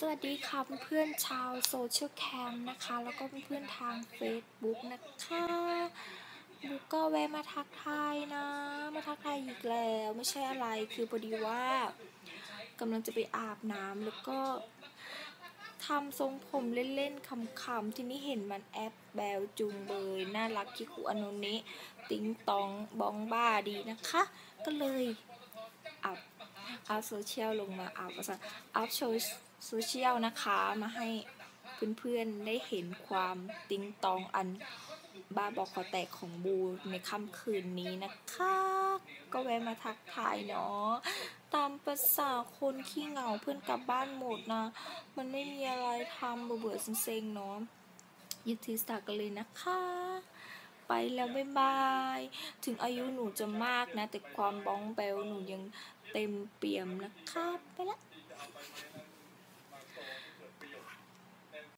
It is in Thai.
สวัสดีค่ะเพื่อนชาวโซเชียลแคมนะคะ แล้วก็เพื่อนทาง Facebook นะคะบุ๊กก็แวะมาทักทายนะ มาทักทายอีกแล้วไม่ใช่อะไรคือพอดีว่ากำลังจะไปอาบน้ำแล้วก็ทำทรงผมเล่นๆขำๆที่นี้เห็นมันแอปแบลจุงเบยน่ารักคิคุอโนนิ ติงตองบองบ้าดีนะคะ ก็เลย อัพโซเชียลลงมาอัพภาษาอัพโซเชียลนะคะมาให้เพื่อนๆได้เห็นความติงตองอันบ้าบอกขอแตกของบูในค่ำคืนนี้นะคะ ก็แวะมาทักทายเนาะตามภาษาคนขี้เหงาเพื่อนกลับบ้านหมดนะ มันไม่มีอะไรทำเบื่อๆเซ็งๆเนาะยึดทีสตากันเลยนะคะ ไปแล้วบ๊ายบาย ถึงอายุหนูจะมากนะ แต่ความบ้องแบลหนูยังเต็มเปี่ยมนะคะไปละ